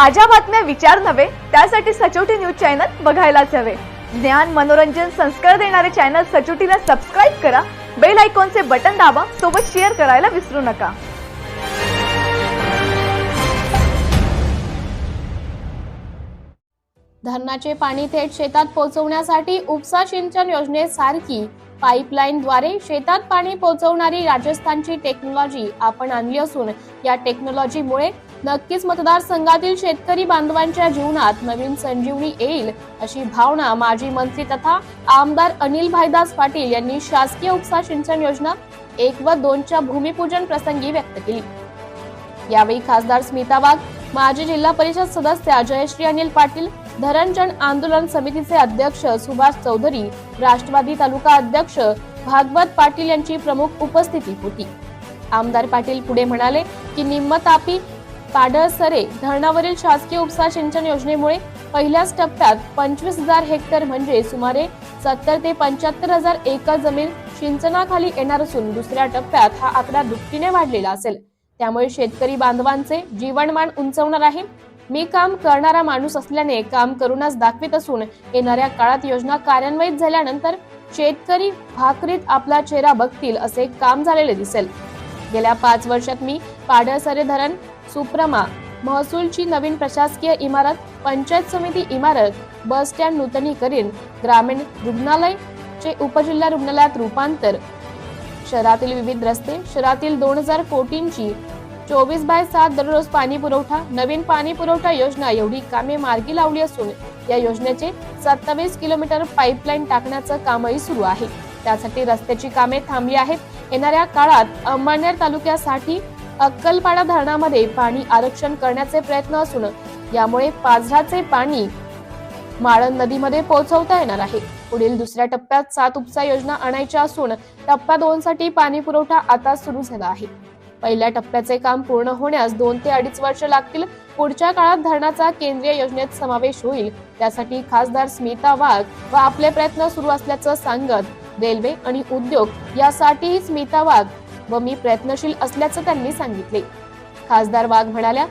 ताज्या बातम्या विचार नव्हे त्यासाठी सचोटी न्यूज चॅनल बघायलाच हवे. ज्ञान मनोरंजन संस्कार देणारे चॅनल सचोटीला सबस्क्राईब करा बेल आयकॉनचे बटन दाबा सोबत शेअर करायला विसरू नका. धरणाचे पाणी थेट शेतात पोहोचवण्यासाठी उपसा सिंचन योजनेसारखी पाईपलाईनद्वारे शेतात पाणी पोहोचवणारी राजस्थानची टेक्नॉलॉजी आपण आणली असून या टेक्नॉलॉजीमुळे नक्कीच मतदारसंघातील शेतकरी बांधवांच्या जीवनात नवीन संजीवनी येईल अशी भावना माजी मंत्री तथा आमदार अनिल भाईदास पाटील यांनी शासकीय उपसा सिंचन योजना एक व दोनच्या भूमिपूजन प्रसंगी व्यक्त केली. यावेळी खासदार स्मिता वाघ माजी जिल्हा परिषद सदस्य जयश्री अनिल पाटील धरणजन आंदोलन समितीचे अध्यक्ष सुभाष चौधरी राष्ट्रवादी तालुका अध्यक्ष भागवत पाटील यांची प्रमुख उपस्थिती होती. आमदार पाटील पुढे म्हणाले की निम्मतापी पाडळसरे धरणावरील शासकीय उपसा सिंचन योजनेमुळे पहिल्याच टप्प्यात पंचवीस हजार हेक्टर म्हणजे सुमारे सत्तर ते पंच्याहत्तर हजार एकर जमीन सिंचनाखाली येणार असून दुसऱ्या टप्प्यात हा आकडा दुपटीने वाढलेला असेल. त्यामुळे शेतकरी बांधवांचे जीवनमान उंचवणार आहे. मी काम करणारा माणूस असल्याने काम करूनच दाखवित असून येणाऱ्या काळात योजना कार्यान्वित झाल्यानंतर शेतकरी भाकरीत आपला चेहरा बघतील असे काम झालेले दिसेल. गेल्या पाच वर्षात मी पाडळसरे धरण सुप्रमा महसूलची नवीन प्रशासकीय इमारत पंचायत समिती इमारत बस स्टँड नूतनीकरण ग्रामीण रुग्णालय चे उपजिल्हा रुग्णालयात रूपांतर. शहरातील विविध रस्ते शहरातील दोन हजार कोटींची चोवीस बाय सात दररोज पाणी पुरवठा नवीन पाणी पुरवठा योजना एवढी कामे मार्गी लावली असून या योजनेचे सत्तावीस किलोमीटर पाईपलाईन टाकण्याचं कामही सुरू आहे. त्यासाठी रस्त्याची कामे थांबली आहेत. येणाऱ्या काळात अंमळनेर तालुक्यासाठी अक्कलपाडा धरणामध्ये पाणी आरक्षण करण्याचे प्रयत्न असून यामुळे पाझराचे पाणी माळण नदीमध्ये पोहोचवता येणार आहे. पुढील दुसऱ्या टप्प्यात सात उपसा योजना आणायच्या असून टप्पा दोन साठी पाणी पुरवठा आता सुरू झाला आहे. पहिल्या टप्प्याचे काम पूर्ण होण्यास दोन ते अडीच वर्ष लागतील. पुढच्या काळात धरणाचा केंद्रीय योजनेत समावेश होईल. त्यासाठी खासदार स्मिता वाघ व आपले प्रयत्न सुरू असल्याचं सांगत रेल्वे आणि उद्योग यासाठीही स्मिता वाघ व मी प्रयत्नशील असल्याचं त्यांनी सांगितले. खासदार वाघ म्हणाल्या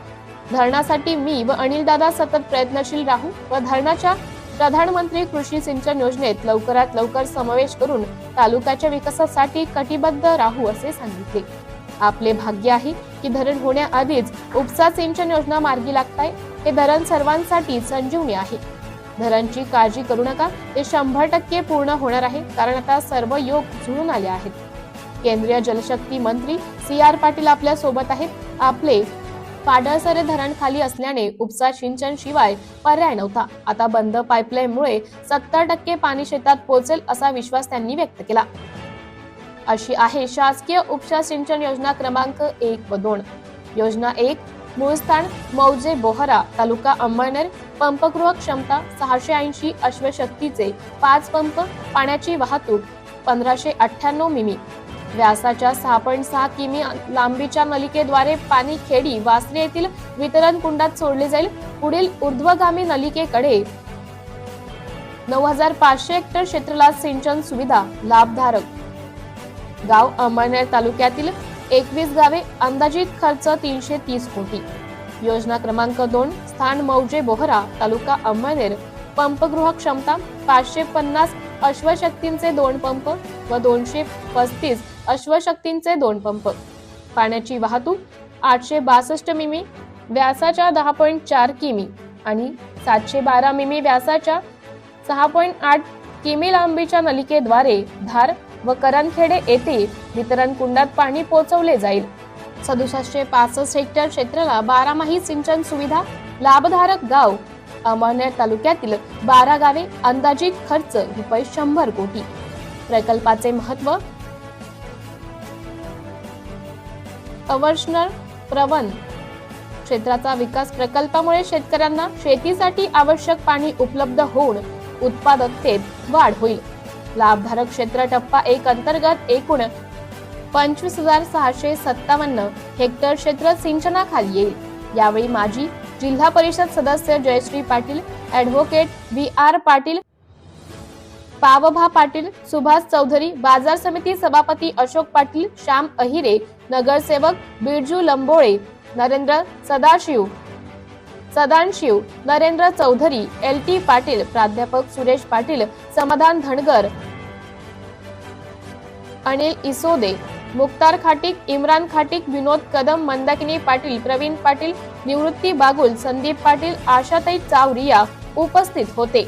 धरणासाठी मी व अनिल दादा सतत प्रयत्नशील राहू व धरणाच्या प्रधानमंत्री कृषी सिंचन योजनेत लवकरात लवकर समावेश करून तालुक्याच्या विकासासाठी कटिबद्ध राहू असे सांगितले. आपले भाग्य आहे की धरण होण्याआधीच उपसा सिंचन योजना मार्गी लागताय हे धरण सर्वांसाठी संजीवनी आहे. धरणची काळजी करू नका ते शंभर टक्के पूर्ण होणार आहे कारण आता सर्व योग जुळून आले आहेत. केंद्रीय जलशक्ती मंत्री सी आर पाटील आपल्यासोबत आहेत. आपले पाडळसरे धरण खाली असल्याने उपसा सिंचन शिवाय पर्याय नव्हता. आता बंद पाईपलाईनमुळे सत्तर टक्के पाणी शेतात पोहोचेल असा विश्वास त्यांनी व्यक्त केला. अशी आहे शासकीय उपसा सिंचन योजना क्रमांक एक व दोन. योजना एक मूळस्थान मौजे बोहरा तालुका अंमळनेर पंपगृह क्षमता सहाशे ऐंशी अश्वशक्तीचे पाच पंप पाण्याची वाहतूक पंधराशे अठ्ठ्याण्णव मिमी. व्यासाच्या सहा पॉईंट सहा किमी लांबीच्या नलिकेद्वारे पाणी खेडी वासरे येथील वितरण कुंडात सोडले जाईल. पुढील ऊर्ध्वगामी नलिकेकडे नऊ हजार पाचशे हेक्टर क्षेत्राला सिंचन सुविधा लाभधारक. गाव अंमळनेर तालुक्यातील एकवीस गावे अंदाजित खर्च तीनशे तीस कोटी. योजना क्रमांक दोन स्थान मौजे बोहरा तालुका अंमळनेर. पंपगृह क्षमता पाचशे पन्नास अश्वशक्तींचे दोन पंप व दोनशे पस्तीस अश्वशक्तींचे दोन पंप. पाण्याची वाहतूक आठशे बासष्ट मिमी व्यासाच्या दहा पॉईंट चार किमी आणि सातशे बारा मिमी व्यासाच्या सहा पॉईंट आठ किमी लांबीच्या नलिकेद्वारे धार व करनखेडे येथे वितरण कुंडात पाणी पोहोचवले जाईल. सदुसष्टशे पासष्ट हेक्टर क्षेत्राला बारामाही सिंचन सुविधा लाभधारक गाव अमळनेर तालुक्यातील बारा गावे अंदाजित खर्च रुपये शंभर कोटी. प्रकल्पाचे महत्त्व अवर्षणर प्रवन क्षेत्राचा विकास प्रकल्पामुळे शेतकऱ्यांना शेतीसाठी आवश्यक पाणी उपलब्ध होऊन उत्पादकतेत वाढ होईल. लाभधारक क्षेत्र टप्पा एक अंतर्गत एकूण पंचवीस हजार सहाशे सत्तावन्न हेक्टर क्षेत्र सिंचनाखाली येईल. यावेळी माजी जिल्हा परिषद सदस्य Jayashree Patil advocate V R Patil Pavbha Patil Subhash Chaudhari बाजार समिती सभापती अशोक पाटील श्याम अहिरे नगरसेवक बिरजू लंबोळे नरेंद्र सदाशिव सदानशिव नरेंद्र चौधरी एल टी पाटील प्राध्यापक सुरेश पाटील समाधान धनगर अनिल इसोदे मुक्तार खाटिक इम्रान खाटिक विनोद कदम मंदाकिनी पाटील प्रवीण पाटील निवृत्ती बागुल संदीप पाटील आशाताई चावरिया उपस्थित होते.